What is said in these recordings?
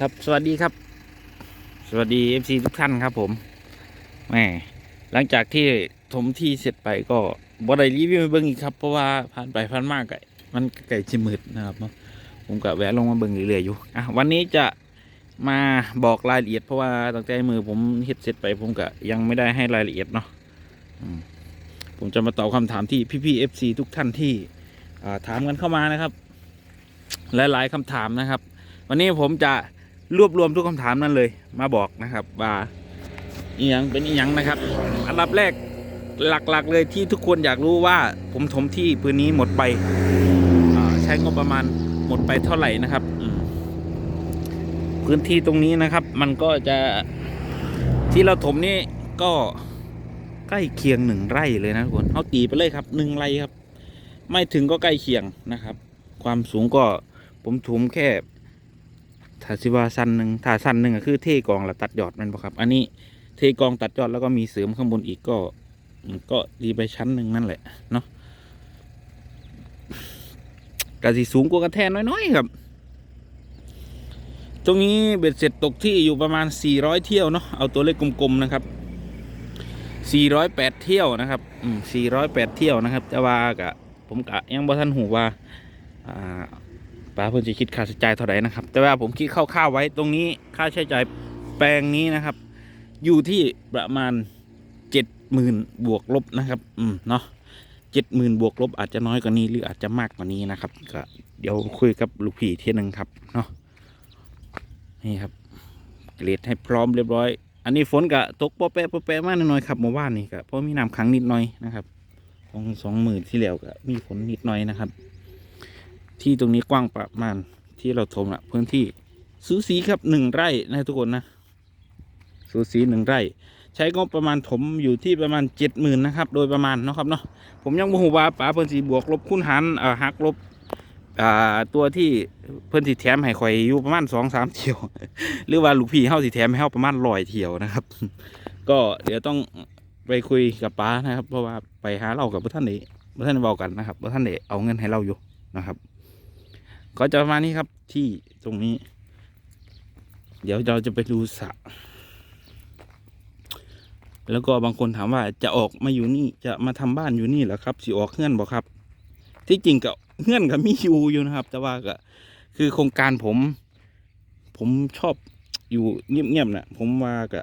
ครับสวัสดีครับ สวัสดีเอฟซีทุกท่านครับผมแหม่หลังจากที่ถมที่เสร็จไปก็บ่ได้รีวิวให้เบิ่งอีกครับเพราะว่าผ่านไปผ่านมากไก่มันไก่ชิมืดนะครับเนาะผมก็แวะลงมาเบิ่งเรื่อยๆอยู่อะวันนี้จะมาบอกรายละเอียดเพราะว่าตั้งแต่มือผมเฮ็ดเสร็จไป ผมก็ยังไม่ได้ให้รายละเอียดเนาะผมจะมาตอบคำถามที่พี่ๆเอฟซีทุกท่านที่ถามกันเข้ามานะครับ หลายๆคำถามนะครับ วันนี้ผมจะ รวบรวมทุกคำถามนั้นเลย มาบอกนะครับว่าอีหยังเป็นอีหยังนะครับ อันดับแรกหลักๆเลยที่ทุกคนอยากรู้ว่าผมถมที่พื้นนี้หมดไปใช้งบประมาณหมดไปเท่าไหร่นะครับพื้นที่ตรงนี้นะครับ มันก็จะที่เราถมนี่ก็ใกล้เคียงหนึ่งไร่เลยนะทุกคนเอาตีไปเลยครับหนึ่งไร่ครับ ไม่ถึงก็ใกล้เคียงนะครับ ความสูงก็ผมถมแค่ ถ้าสิว่าสั้นหนึ่งถ้าสั้นหนึ่งก็คือเทกองแล้วตัดยอดมันบ่ครับ อันนี้เทกองตัดยอดแล้วก็มีเสริมข้างบนอีกก็ก็ดีไปชั้นหนึ่งนั่นแหละเนาะกระสิสูงกว่ากระแทนน้อยๆครับ ตรงนี้เบ็ดเสร็จตกที่อยู่ประมาณ 400 เที่ยวเนาะเอาตัวเลขกลมๆนะครับ 408 เที่ยวนะครับอืม408 เที่ยวนะครับ แต่ว่ากะผมกะยังบ่ทันหูว่าอ่า ป้าเพิ่นจะคิดค่าใช้จ่ายเท่าไหร่นะครับ แต่ว่าผมคิดคร่าวๆไว้ตรงนี้ค่าใช้จ่ายแปลงนี้นะครับ อยู่ที่ประมาณเจ็ดหมื่นบวกลบนะครับ อืมเนาะเจ็ดหมื่นบวกลบอาจจะน้อยกว่านี้หรืออาจจะมากกว่านี้นะครับก็เดี๋ยวคุยกับลูกพี่ทีหนึ่งครับเนาะนี่ครับ เกรดให้พร้อมเรียบร้อย อันนี้ฝนกะตกปอแปะปอแปะมากหน่อยครับเมื่อวานนี่ก็เพราะมีน้ำขังนิดหน่อยนะครับของสองหมื่นที่แล้วก็มีฝนนิดหน่อยนะครับ ที่ตรงนี้กว้างประมาณที่เราถมละพื้นที่สูสีครับหนึ่งไร่นะทุกคนนะสูสีหนึ่งไร่ ใช้งบประมาณถมอยู่ที่ประมาณเจ็ดหมื่นนะครับ โดยประมาณเนาะครับเนาะผมยังบ่ฮู้ว่าป๋าเพิ่นสิบวกลบคูณหารเอ่อหักลบอ่าตัวที่เพิ่นสิแถมให้ข่อยอยู่ประมาณสองสามเที่ยว หรือว่าลูกพี่เฮาสิแถมให้เฮาประมาณร้อยเที่ยวนะครับ ก็เดี๋ยวต้องไปคุยกับป๋านะครับ เพราะว่าไปหาเรากับพระท่านนี้พระท่านเว้ากันนะครับพระท่านได้เอาเงินให้เราอยู่นะครับ ก็จะประมาณนี้ครับที่ตรงนี้ เดี๋ยวเราจะไปดูสระแล้วก็บางคนถามว่าจะออกมาอยู่นี่จะมาทำบ้านอยู่นี่เหรอครับสิออกเงื่อนบอกครับ ที่จริงก็เงื่อนก็มีอยู่อยู่นะครับ แต่ว่าก็คือโครงการผม ผมชอบอยู่เงียบๆนะผมว่าก็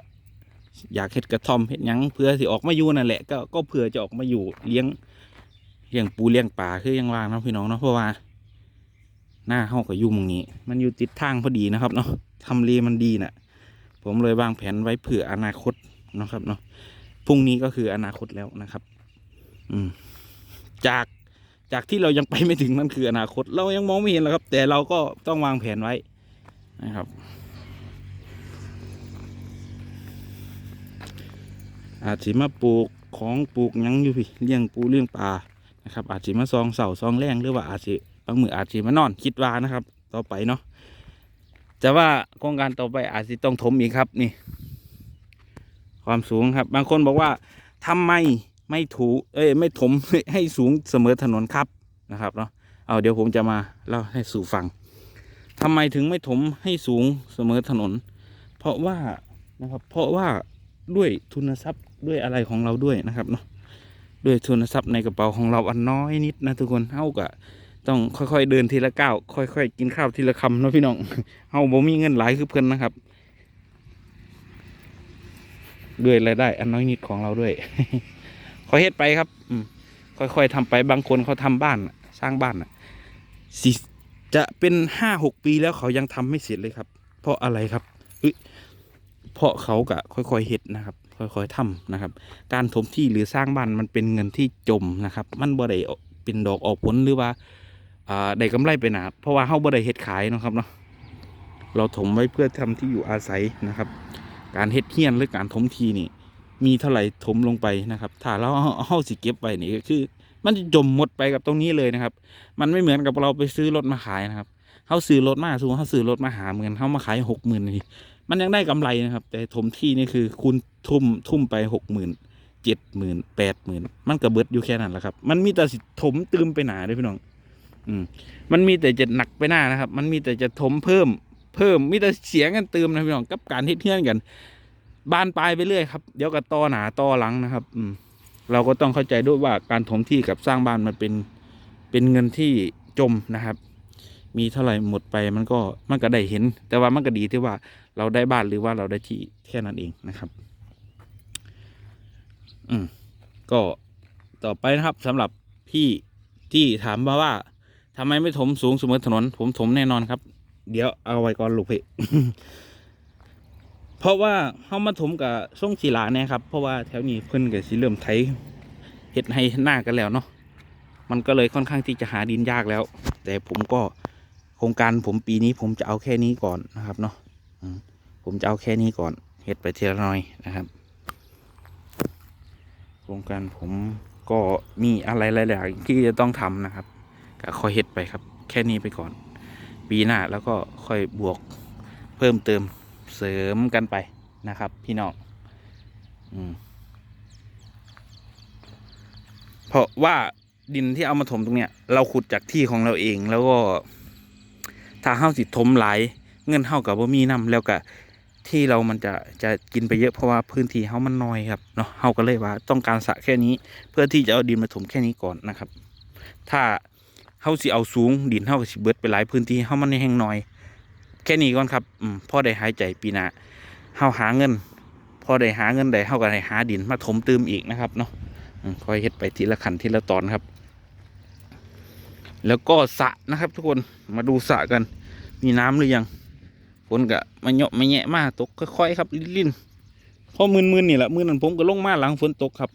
อยากเฮ็ดกระท่อมเฮ็ดยังเพื่อสิออกมาอยู่นั่นแหละก็ก็เพื่อจะออกมาอยู่เลี้ยงเลี้ยงปูเลี้ยงปลาคือยังว่างนะพี่น้องเนาะเพราะว่า หน้าห้องกับยุ่มงนี้ มันอยู่ติดทางพอดีนะครับเนาะทำเลมันดีน่ะ ผมเลยวางแผนไว้เผื่ออนาคตนะครับเนาะพรุ่งนี้ก็คืออนาคตแล้วนะครับ อืม จากจากที่เรายังไปไม่ถึงนั่นคืออนาคต เรายังมองไม่เห็นหรอกครับ แต่เราก็ต้องวางแผนไว้นะครับอาจจะมาปลูกของปลูกยังอยู่พี่เลี้ยงปูเลี้ยงปลานะครับ อาจจะมาซองเสาซองแรงหรือว่าอาจจะ บางมืออาจจะมานอนคิดว่านะครับ ต่อไปเนาะแต่ว่าโครงการต่อไปอาจจะต้องถมอีกครับนี่ ความสูงครับ บางคนบอกว่าทำไมไม่ถูเอ้ยไม่ถมให้สูงเสมอถนนครับนะครับเนาะเอาเดี๋ยวผมจะมาเล่าให้สู่ฟังทำไมถึงไม่ถมให้สูงเสมอถนน เพราะว่านะครับเพราะว่าด้วยทุนทรัพย์ด้วยอะไรของเราด้วยนะครับเนาะด้วยทุนทรัพย์ในกระเป๋าของเราอันน้อยนิดนะทุกคนเท่ากับ ต้องค่อยๆเดินทีละก้าวค่อยๆกินข้าวทีละคำนะพี่น้องเฮาบ่มีเงินหลายคือเพิ่นนะครับด้วยรายได้ อันน้อยนิดของเราด้วยค่อยเฮ็ดไปครับ อืมค่อยๆทำไปบางคนเขาทำบ้านสร้างบ้านน่ะสิจะเป็นห้าหกปีแล้วเขายังทำไม่เสร็จเลยครับ เพราะอะไรครับเพราะเขากะค่อยๆเฮ็ดนะครับ ค่อยๆทำนะครับ การถมที่หรือสร้างบ้านมันเป็นเงินที่จมนะครับ มันบ่ได้เป็นดอกออกผลหรือว่า ได้กำไรไปนะเพราะว่าเฮาบ่ได้เฮ็ดขายนะครับเนาะเราถมไว้เพื่อทำที่อยู่อาศัยนะครับ การเฮ็ดเฮียนหรือการถมทีนี่ มีเท่าไหร่ถมลงไปนะครับ ถ้าเราเฮาสิเก็บไว้นี่ก็คือ มันจะจมหมดไปกับตรงนี้เลยนะครับ มันไม่เหมือนกับเราไปซื้อรถมาขายนะครับเฮาซื้อรถมาสมมติเฮาซื้อรถมาหาหมื่นเฮามาขายหกหมื่นนี่มันยังได้กำไรนะครับ แต่ถมที่นี่คือคุณทุ่มทุ่มไปหกหมื่นเจ็ดหมื่นแปดหมื่นมันก็เบิดอยู่แค่นั้นแหละครับ มันมีแต่สิถมตืมไปหนาเด้อพี่น้อง อืมมันมีแต่จะหนักไปหน้านะครับ มันมีแต่จะถมเพิ่ม เพิ่มมิแต่เสียงกันเติมนะพี่น้องกับการเฮ็ดเทือนกัน บานปลายไปเรื่อยครับเดี๋ยวก็ต่อหนาต่อหลังนะครับ อืม เราก็ต้องเข้าใจด้วยว่าการถมที่กับสร้างบ้านมันเป็นเป็นเงินที่จมนะครับ มีเท่าไหร่หมดไปมันก็มันก็ได้เห็น แต่ว่ามันก็ดีที่ว่าเราได้บ้านหรือว่าเราได้ที่แค่นั้นเองนะครับ อืมก็ต่อไปนะครับสำหรับพี่ที่ถามมาว่า ทำไมไม่ถมสูงเสมอถนน ผมถมแน่นอนครับ เดี๋ยวเอาไว้ก่อนลูกพี่เพราะว่าเขามาถมกับส่งศิลาเนี่ยครับ เพราะว่าแถวนี้เพิ่นกับสิเริ่มไถเห็ดให้หน้ากันแล้วเนาะมันก็เลยค่อนข้างที่จะหาดินยากแล้ว แต่ผมก็โครงการผมปีนี้ผมจะเอาแค่นี้ก่อนนะครับ เนาะผมจะเอาแค่นี้ก่อนเห็ดไปเทีละหน้อยนะครับ โครงการผมก็มีอะไรหลายๆที่จะต้องทำนะครับ ก็ค่อยเห็ดไปครับ แค่นี้ไปก่อน ปีหน้าแล้วก็ค่อยบวกเพิ่มเติมเสริมกันไปนะครับ พี่น้องอืมเพราะว่าดินที่เอามาถมตรงเนี้ย เราขุดจากที่ของเราเองแล้วก็ถ้าเฮาสิถมหลายเงินเฮากับว่ามีนํแล้วก็ที่เรามันจะจะกินไปเยอะเพราะว่าพื้นที่เฮามันน้อยครับเนาะเฮาก็เลยว่าต้องการสระแค่นี้ เพื่อที่จะเอาดินมาถมแค่นี้ก่อนนะครับ ถ้า เฮาสิเอาสูงดินเฮาก็สิเบิดไปหลายพื้นที่เฮามันแห้งน้อย แค่นี้ก่อนครับอืมพอได้หายใจปีหน้าเฮาหาเงินพอได้หาเงินได้เฮาก็ได้หาดินมาถมเติมอีกนะครับเนาะอืมคอยเฮ็ดไปทีละขั้นทีละตอนครับ แล้วก็สะนะครับ ทุกคนมาดูสะกัน มีน้ำหรือยังฝนกะมาเหยาะมาแยะมาตกค่อยๆครับ ลิ่นๆพอมืนๆนี่แหละมือนั้นผมก็ลงมาหลังฝนตกครับ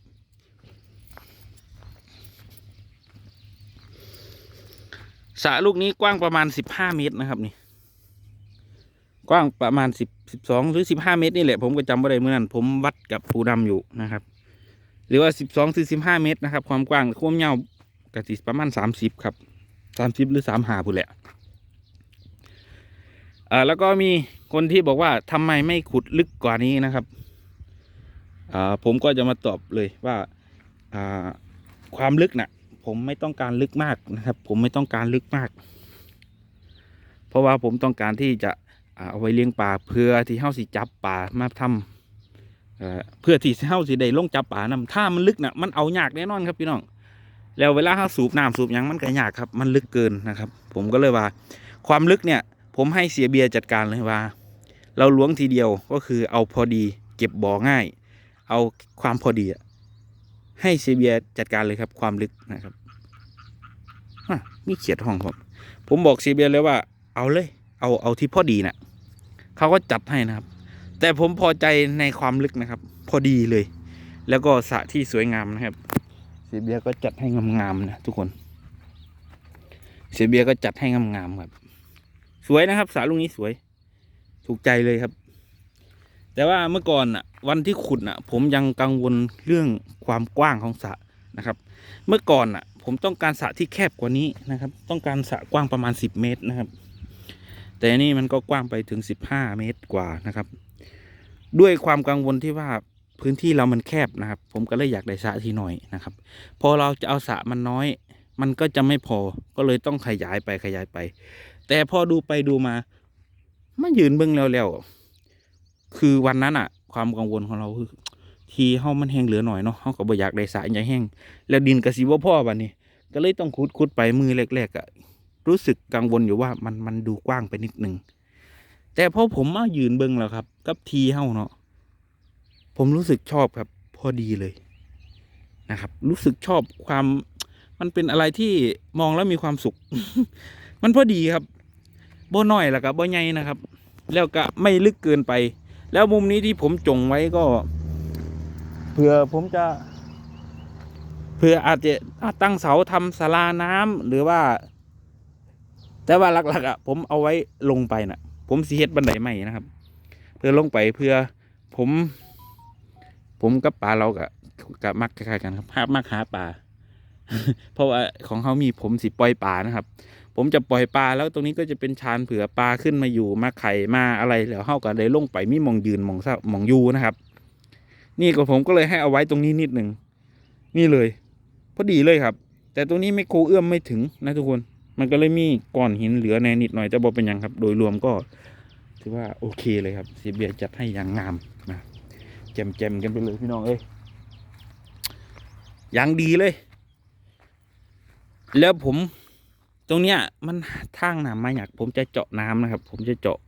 สระลูกนี้กว้างประมาณสิบห้าเมตรนะครับนี่ กว้างประมาณสิบสิบสองหรือสิบห้าเมตรนี่แหละผมก็จำไม่ได้เมื่อนั้นผมวัดกับปูดำอยู่นะครับ หรือว่าสิบสองถึงสิบห้าเมตรนะครับ ความกว้างความยาวกะติประมาณสามสิบครับสามสิบหรือสามหาพูดแหละอ่าแล้วก็มีคนที่บอกว่าทำไมไม่ขุดลึกกว่านี้นะครับอ่าผมก็จะมาตอบเลยว่าอ่าความลึกน่ะ ผมไม่ต้องการลึกมากนะครับ ผมไม่ต้องการลึกมาก เพราะว่าผมต้องการที่จะเอาไว้เลี้ยงปลาเพื่อที่เฮาสิจับปลามาทำเอ่อเพื่อที่เฮาสิได้ลงจับปลานํถ้ามันลึกน่ะมันเอายากแน่นอนครับพี่น้องแล้วเวลาเฮาสูบน้ำสูบยังมันก็ยากครับ มันลึกเกินนะครับ ผมก็เลยว่า ความลึกเนี่ย ผมให้เสียเบียจัดการเลยว่า เราล้วงทีเดียวก็คือเอาพอดีเก็บบ่อง่าย เอาความพอดีอะ ให้เสียเบียจัดการเลยครับความลึกนะครับฮะมีเขียดห้องผมผมบอกเสียเบียเลยว่า เอาเลย เอาเอาที่พอดีน่ะเขาก็จัดให้นะครับ แต่ผมพอใจในความลึกนะครับ พอดีเลย แล้วก็สระที่สวยงามนะครับเสียเบียก็จัดให้งามๆนะทุกคนเสียเบียก็จัดให้งามๆครับ สวยนะครับสระลูกนี้สวย ถูกใจเลยครับ แต่ว่าเมื่อก่อนอะวันที่ขุดอะ ผมยังกังวลเรื่องความกว้างของสระนะครับ เมื่อก่อนอะ ผมต้องการสระที่แคบกว่านี้นะครับ ต้องการสระกว้างประมาณสิบเมตรนะครับ แต่นี่มันก็กว้างไปถึงสิบห้าเมตรกว่านะครับ ด้วยความกังวลที่ว่าพื้นที่เรามันแคบนะครับ ผมก็เลยอยากได้สระที่หน่อยนะครับ พอเราจะเอาสระมันน้อย มันก็จะไม่พอก็เลยต้องขยายไปขยายไป แต่พอดูไปดูมามายืนเบิ้องแล้วๆ คือวันนั้นอะความกังวลของเราคือ ทีเฮามันแห้งเหลือหน่อยเนาะเฮาก็บ่อยากได้สระใหญ่แห้ง แล้วดินกระสีว่าพ่อบัดนี้ ก็เลยต้องขุดขุดไปมือแรกๆอะรู้สึกกังวลอยู่ว่ามันมันดูกว้างไปนิดนึงแต่พอผมมายืนเบิ้งแล้วครับ กับทีเฮาเนาะผมรู้สึกชอบครับ พอดีเลยนะครับ รู้สึกชอบความมันเป็นอะไรที่มองแล้วมีความสุข มันพอดีครับบ่น้อยแล้วก็บ่ใหญ่นะครับ แล้วก็ไม่ลึกเกินไป แล้วมุมนี้ที่ผมจงไว้ก็เผื่อผมจะเผื่ออาจจะอะตั้งเสาทำศาลาน้ำหรือว่า แต่ว่าหลักๆอะ ผมเอาไว้ลงไปน่ะ ผมสีเฮ็ดบันไดใหม่นะครับ เพื่อลงไปเพื่อผม ผมกับปลาเรากับกับมักคล้ายๆกันครับหามักหาปลาเพราะว่าของเขามีผมสิปล่อยปลานะครับ ผมจะปล่อยปลาแล้วตรงนี้ก็จะเป็นชานเผื่อปลาขึ้นมาอยู่มาไข่มาอะไรแล้วเฮาก็ได้ลงไปมีมองยืนมองเศร้ามองยูนะครับ นี่ก็ผมก็เลยให้เอาไว้ตรงนี้นิดหนึ่งนี่เลยพอดีเลยครับ แต่ตรงนี้ไม่โคเอื้อมไม่ถึงนะทุกคนมันก็เลยมีก้อนหินเหลือในนิดหน่อยแต่บ่เป็นยังครับ โดยรวมก็ถือว่าโอเคเลยครับเสียเบียจัดให้อย่างงามนะแจมแจมกันไปเลยพี่น้องเอ้ยอย่างดีเลย แล้วผม ตรงเนี้ยมันทางน้ำมาอยากผมจะเจาะน้ำนะครับ ผมจะเจาะ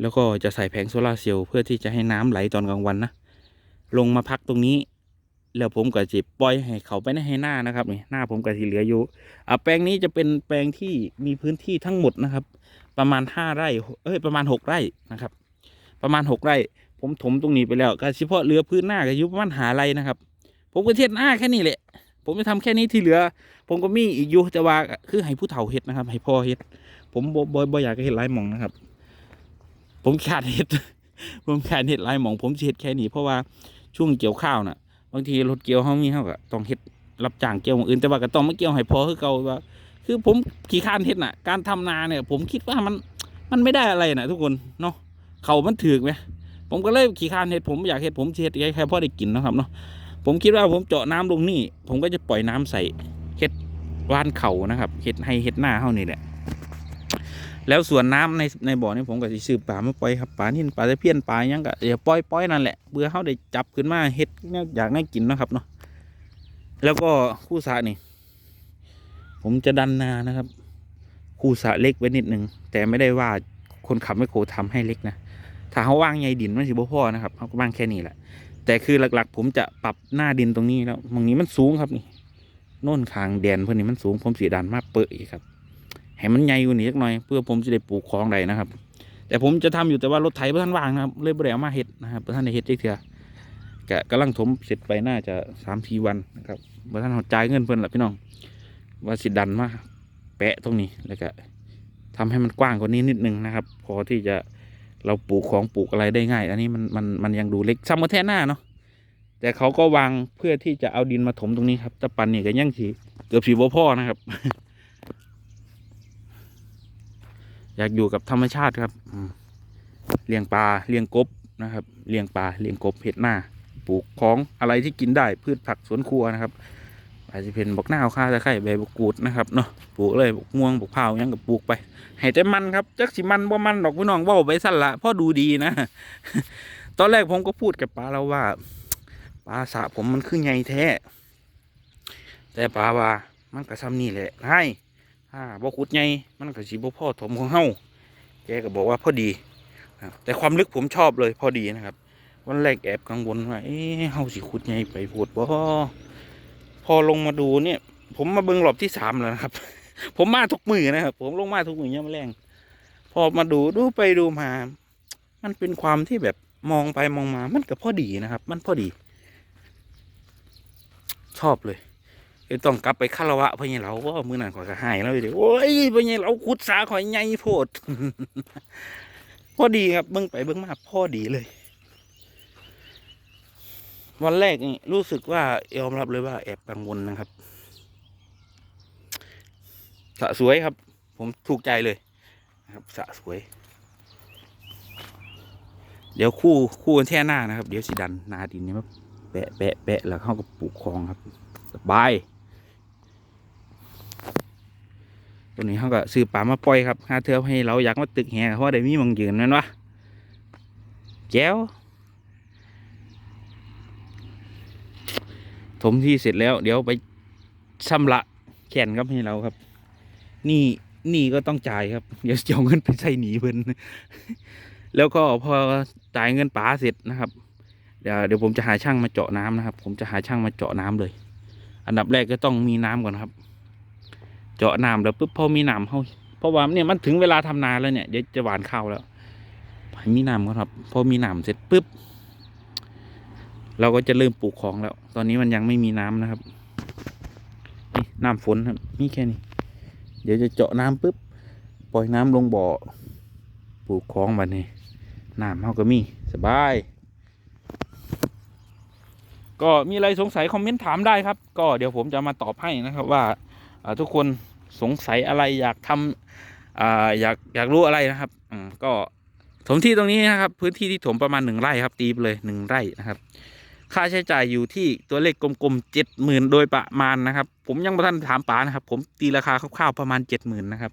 แล้วก็จะใส่แผงโซลาร์เซลล์เพื่อที่จะให้น้ำไหลตอนกลางวันนะลงมาพักตรงนี้ แล้วผมก็จะปล่อยให้เขาไปในให้หน้านะครับนี่หน้าผมก็ที่เหลืออยู่อ่าแปลงนี้จะเป็นแปลงที่มีพื้นที่ทั้งหมดนะครับ ประมาณห้าไร่เอ้ยประมาณหกไร่นะครับ ประมาณหกไร่ ผมถมตรงนี้ไปแล้วก็เฉพาะเหลือพื้นหน้าก็ยู่ประมาณหาไร่นะครับ ผมก็เทียดหน้าแค่นี้แหละ ผมจะทำแค่นี้ที่เหลือ ผมก็มีอีกอยู่แต่ว่าคือให้ผู้เฒ่าเฮ็ดนะครับ ให้พ่อเฮ็ด ผมบ่บ่บ่อยากให้เฮ็ดหลายหมองนะครับ ผมขาดเฮ็ด ผมขาดเฮ็ดหลายหมอง ผมเฮ็ดแค่นี้เพราะว่าช่วงเกี่ยวข้าวน่ะ บางทีรถเกี่ยวเฮามีเฮาก็ต้องเฮ็ดรับจ้างเกี่ยวอย่างอื่นแต่ว่าก็ต้องมาเกี่ยวให้พ่อคือเก่าว่า คือผมขี้คร้านเฮ็ดน่ะ การทำนาเนี่ย ผมคิดว่ามันมันไม่ได้อะไรน่ะทุกคนเนาะเขามันถือไหมผมก็เลยขี้คร้านเฮ็ดผมอยากเฮ็ดผมเฮ็ดแค่พอได้กินนะครับเนาะ ผมคิดว่าผมเจาะน้ำลงนี่ ผมก็จะปล่อยน้ำใส่เฮ็ดว่านเขานะครับเฮ็ดให้เฮ็ดหน้าเฮานี่แหละ แล้วส่วนน้ำในในบ่อนี่ผมก็สิซื้อปลามาปล่อยครับปลานิ่ปลาตะเพียนปลายังก็เดี๋ยวปล่อยปล่อยนั่นแหละเบื่อเฮาได้จับขึ้นมาเฮ็ดอยากน่ากินนะครับเนาะแล้วก็คู่สระนี่ ผมจะดันนานะครับ คู่สะเล็กไว้นิดนึงแต่ไม่ได้ว่าคนขับไม่โครทำให้เล็กนะถ้าเขาว่างใยดินมันสิบ่พอนะครับเขาก็ว่างแค่นี้แหละ แต่คือหลักๆ ผมจะปรับหน้าดินตรงนี้แล้วตรงนี้มันสูงครับนี่โน่นคางแดนเพื่อนนี่มันสูงผมสีดันมากเปะอีกครับ ให้มันใหญ่กว่านี้สักหน่อย เพื่อผมจะได้ปลูกของได้นะครับ แต่ผมจะทำอยู่แต่ว่ารถไถเพื่อนว่างนะครับเลยบ่ได้เอามาเฮ็ดนะครับเพื่อนในเฮ็ดเจักเถื่อกะกำลังถมเสร็จไปน่าจะสามทีวันนะครับเพื่อนเขาจ่ายเงินเพื่อนหละพี่น้อง ว่าสิดันมาแปะตรงนี้แล้วก็ทำให้มันกว้างกว่านี้นิดนึงนะครับ พอที่จะ เราปลูกของปลูกอะไรได้ง่าย อันนี้มันมันมันยังดูเล็กซ้ำมาแท่หน้าเนาะแต่เขาก็วางเพื่อที่จะเอาดินมาถมตรงนี้ครับตะปันนี่ก็ยังสีเกือบสีบ่พ่อนะครับ อยากอยู่กับธรรมชาติครับเลี้ยงปลาเลี้ยงกบนะครับเลี้ยงปลาเลี้ยงกบเห็ดหน้า ปลูกของอะไรที่กินได้พืชผักสวนครัวนะครับ อาจจะเป็นบกหน้าวข้าตะไคร้ใบบกกูดนะครับเนาะปลูกเลยบกม่วงบกเผายังกับปลูกไปให้แต่มันครับจักสิมันบ่มันดอกพี่น้องว่าไปสั่นละพ่อดูดีนะ ตอนแรกผมก็พูดกับป้าแล้วว่าปลาสระผมมันคือไงแท้ แต่ป้าว่ามันก็ซ้ำนี่แหละให้ถ้าบ่ขุดไงมันก็สิบ่พ่อถมของเฮาแกก็บอกว่าพอดีแต่ความลึกผมชอบเลยพอดีนะครับ วันแรกแอบกังวลว่าเอ๊ะเฮาสิขุดไงไปพูดบ่ พอลงมาดูเนี่ย ผมมาเบิ่งรอบที่สามแล้วนะครับ ผมมาทุกมือนะครับ ผมลงมาทุกมือย่ามาแรง พอมาดูดูไปดูมา มันเป็นความที่แบบมองไปมองมา มันก็พอดีนะครับ มันพอดี ชอบเลยเดี๋ยวต้องกลับไปคารวะพญาเราเราว่ามือนั้นข่อยก็ใหายแล้วเดี๋ยวโอ้ยพญาเราขุดสาข่อยใหญ่โพด พอดีครับเบิ่งไปเบิ่งมาพอดีเลย วันแรกนี่รู้สึกว่ายอมรับเลยว่าแอบกังวลนะครับ สะสวยครับ ผมถูกใจเลยนะครับสะสวย เดี๋ยวคู่คู่แท่หน้านะครับ เดี๋ยวสิดันนาดินนี่มาแปะแปะแปะแล้วเข้ากับปลูกคลองครับสบายตัวนี้เขาก็ซื้อปลามาปล่อยครับหาเทือให้เราอยากมาตึกแหเพราะได้มีมังยืนนั่นวะแจ้ว ถมที่เสร็จแล้ว เดี๋ยวไปชำระแขนครับให้เราครับ นี่นี่ก็ต้องจ่ายครับ เดี๋ยวจะเอาเงินไปใส่หนีเพิ่นแล้วก็พอจ่ายเงินป๋าเสร็จนะครับ เดี๋ยวเดี๋ยวผมจะหาช่างมาเจาะน้ำนะครับ ผมจะหาช่างมาเจาะน้ำเลย อันดับแรกก็ต้องมีน้ำก่อนครับ เจาะน้ำแล้วปุ๊บพอมีน้ำเขาเพราะว่าเนี่ยมันถึงเวลาทำนาแล้วเนี่ยเดี๋ยวจะหวานข้าวแล้วให้มีน้ำก่อนครับ พอมีน้ำเสร็จปุ๊บเราก็จะเริ่มปลูกของแล้ว ตอนนี้มันยังไม่มีน้ำนะครับนี่น้ำฝนครับมีแค่นี้ เดี๋ยวจะเจาะน้ำปุ๊บปล่อยน้ำลงบ่อปลูกของบัดนี้น้ำเขาก็มีสบาย ก็มีอะไรสงสัยคอมเมนต์ถามได้ครับ ก็เดี๋ยวผมจะมาตอบให้นะครับว่าทุกคนสงสัยอะไรอยากทำอ่าอยากอยากรู้อะไรนะครับก็ถมที่ตรงนี้นะครับ พื้นที่ที่ถมประมาณหนึ่งไร่ครับตีไปเลยหนึ่งไร่นะครับ ค่าใช้จ่ายอยู่ที่ตัวเลขกลมๆเจ็ดหมื่นโดยประมาณนะครับ ผมยังไม่ทันถามป๋านะครับ ผมตีราคาคร่าวๆประมาณเจ็ดหมื่นนะครับ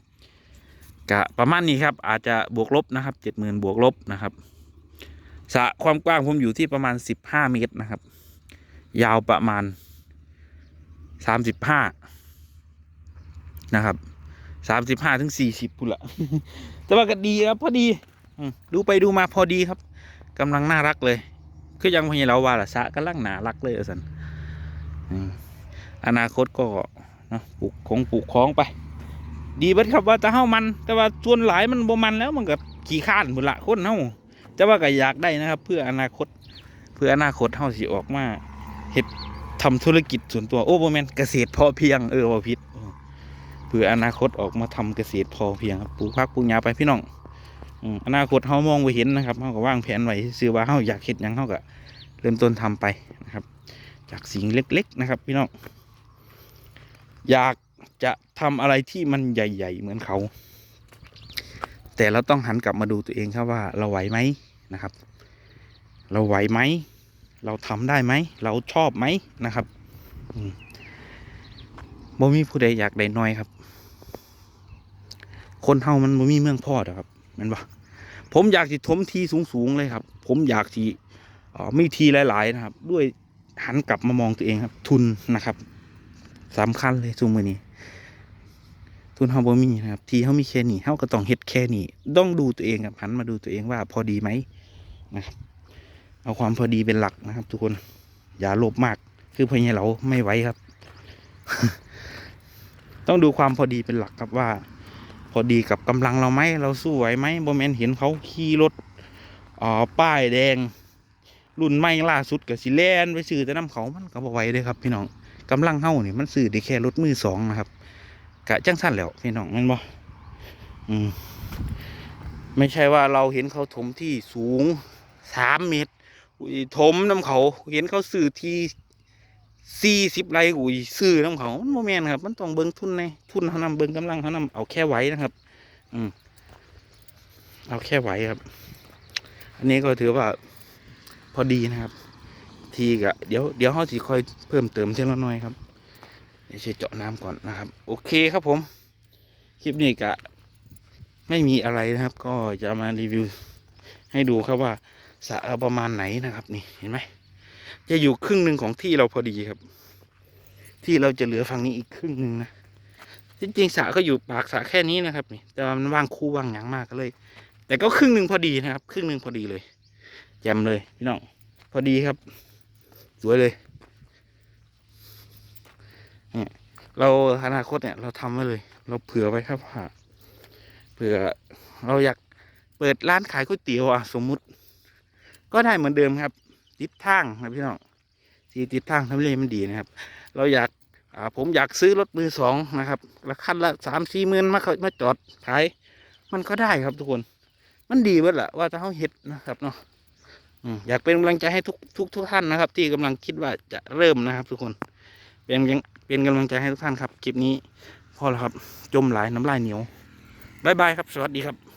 กะประมาณนี้ครับอาจจะบวกลบนะครับเจ็ดหมื่นบวกลบนะครับสะความกว้างผมอยู่ที่ประมาณสิบห้าเมตรนะครับ ยาวประมาณสามสิบห้านะครับสามสิบห้าถึงสี่สิบพุ่นละแต่ว่าก็ดีครับพอดีดูไปดูมาพอดีครับกำลังน่ารักเลย คือยังพญเราว่าละสะกำลังหนารักเลยอะสันอนาคตก็เนาะปลูกของปลูกของไป ดีเบิดครับว่าจะเฮ้ามัน แต่ว่าส่วนหลายมันบ่มันแล้วมันก็ขี้ข้านพุ่นละคนเฮ้าแต่ว่าก็อยากได้นะครับ เพื่ออนาคต เพื่ออนาคตเฮาสิออกมาเฮ็ดทำธุรกิจส่วนตัวโอ้บ่แมนเกษตรพอเพียงเออบ่ผิดเพื่ออนาคตออกมาทำเกษตรพอเพียงครับปลูกผักปลูกหญ้าไปพี่น้อง อนาคตเฮามองบ่เห็นนะครับเฮาก็วางแผนไว้ซื่อว่าเฮาอยากเฮ็ดยังเฮาก็เริ่มต้นทำไปนะครับ จากสิ่งเล็ก ๆ นะครับ พี่น้องอยากจะทำอะไรที่มันใหญ่ ๆ เหมือนเขา แต่เราต้องหันกลับมาดูตัวเองครับว่าเราไหวไหมนะครับ เราไหวไหม เราทำได้ไหม เราชอบไหมนะครับอืมบ่มีผู้ใดอยากได้น้อยครับ คนเฮามันบ่มีเมืองพ่อดอครับ มันบ่ผมอยากสิถมทีสูงๆเลยครับ ผมอยากสิเอ่มีทีหลาย ๆ นะครับ ด้วยหันกลับมามองตัวเองครับ ทุนนะครับสำคัญเลยทุกมือนี้ ทุนเฮาบ่มีนะครับ ทีเฮามีแค่นี้เฮาก็ต้องเฮ็ดแค่นี้ต้องดูตัวเองครับหันมาดูตัวเองว่าพอดีไหมนะครับ เอาความพอดีเป็นหลักนะครับ ทุกคน อย่าโลภมาก คือพญาเราไม่ไหวครับ ต้องดูความพอดีเป็นหลักครับว่า พอดีกับกำลังเราไหมเราสู้ไหวไหมโบแมนเห็นเขาขี่รถอ๋อป้ายแดง รุ่นใหม่ล่าสุดกับสิแลนไปซื้อแต่น้ำเขามันก็บ่ไหวเลยครับ พี่น้องกำลังเฮ้านี่มันซื้อได้แค่รถมือสองนะครับกะจังสั้นแล้วพี่น้องมันบ่อืมไม่ใช่ว่าเราเห็นเขาถมที่สูงสามเมตรถมน้ำเขาเห็นเขาซื้อที่ สี่สิบไร่อุ้ยซื้อน้ำเขามันโมแมนครับ มันต้องเบิ้งทุนในทุนเขานำเบิ้งกำลังเขานำเอาแค่ไหวนะครับ อืม เอาแค่ไหวครับ อันนี้ก็ถือว่า พอดีนะครับ ทีกะเดี๋ยวเดี๋ยวเขาสิค่อยเพิ่มเติมเท่าน้อยครับเดี๋ยวเจาะน้ำก่อนนะครับ โอเคครับผม คลิปนี้กะ ไม่มีอะไรนะครับ ก็จะมารีวิว ให้ดูครับว่าสระประมาณไหนนะครับ นี่เห็นไหม จะอยู่ครึ่งหนึ่งของที่เราพอดีครับ ที่เราจะเหลือฝั่งนี้อีกครึ่งหนึ่งนะจริงๆสระก็อยู่ปากสระแค่นี้นะครับนี่แต่ว่ามันว่างคู่ว่างหยางมากก็เลย แต่ก็ครึ่งหนึ่งพอดีนะครับ ครึ่งหนึ่งพอดีเลยแจ่มเลยพี่น้องพอดีครับ สวยเลยเนี่ยเราอนาคตเนี่ย เราทำไว้เลย เราเผื่อไว้ครับว่าเผื่อเราอยากเปิดร้านขายก๋วยเตี๋ยวอะสมมุติ ก็ได้เหมือนเดิมครับ ติดทางนะพี่น้องที่ติดทางทำเลมันดีนะครับ เราอยากผมอยากซื้อรถมือสองนะครับราคาละสามสี่หมื่นมาเขามาจอดขาย มันก็ได้ครับทุกคน มันดีเบิดแหละว่าจะเขาเห็ดนะครับเนาะอยากเป็นกำลังใจให้ทุกทุกทุกท่านนะครับ ที่กำลังคิดว่าจะเริ่มนะครับ ทุกคนเป็นยังเป็นกำลังใจให้ทุกท่านครับคลิปนี้พอแล้วครับ จมหลายน้ำลายเหนียวบายบายครับ สวัสดีครับ